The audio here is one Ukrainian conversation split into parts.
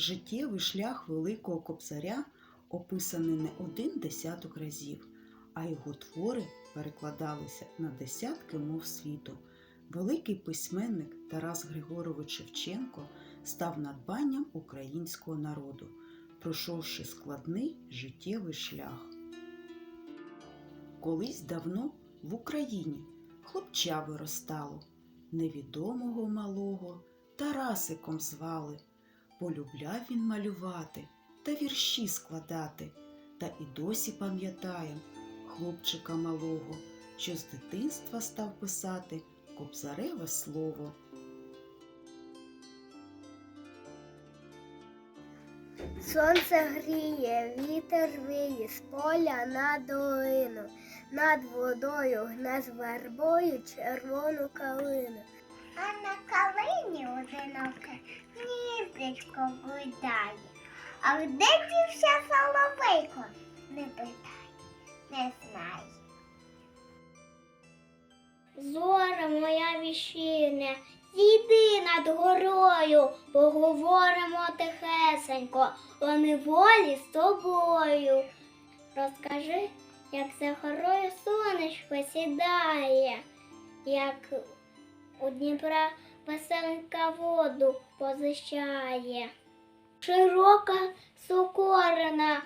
Життєвий шлях Великого Кобзаря описаний не один десяток разів, а його твори перекладалися на десятки мов світу. Великий письменник Тарас Григорович Шевченко став надбанням українського народу, пройшовши складний життєвий шлях. Колись давно в Україні хлопча виростало, невідомого малого Тарасиком звали. Полюбляв він малювати та вірші складати, та і досі пам'ятає хлопчика малого, що з дитинства став писати кобзареве слово. Сонце гріє, вітер виє з поля на долину, над водою гне з вербою червону калину. А на калині одиноке гніздечко гуляє. А де дівся соловейко? Не питай, не знай. Зора моя віщине, зійди над горою, поговоримо тихесенько, о неволі з тобою. Розкажи, як за горою сонечко сідає, як у Дніпра веселенька воду позичає. Широка сокорина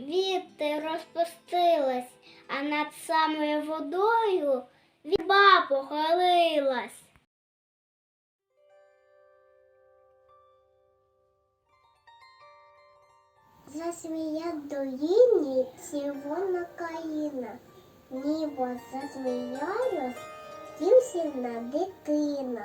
віти розпустилась, а над самою водою віба похилилась. Засміять долині червона калина, Небо засміялось, всім сильна дитина.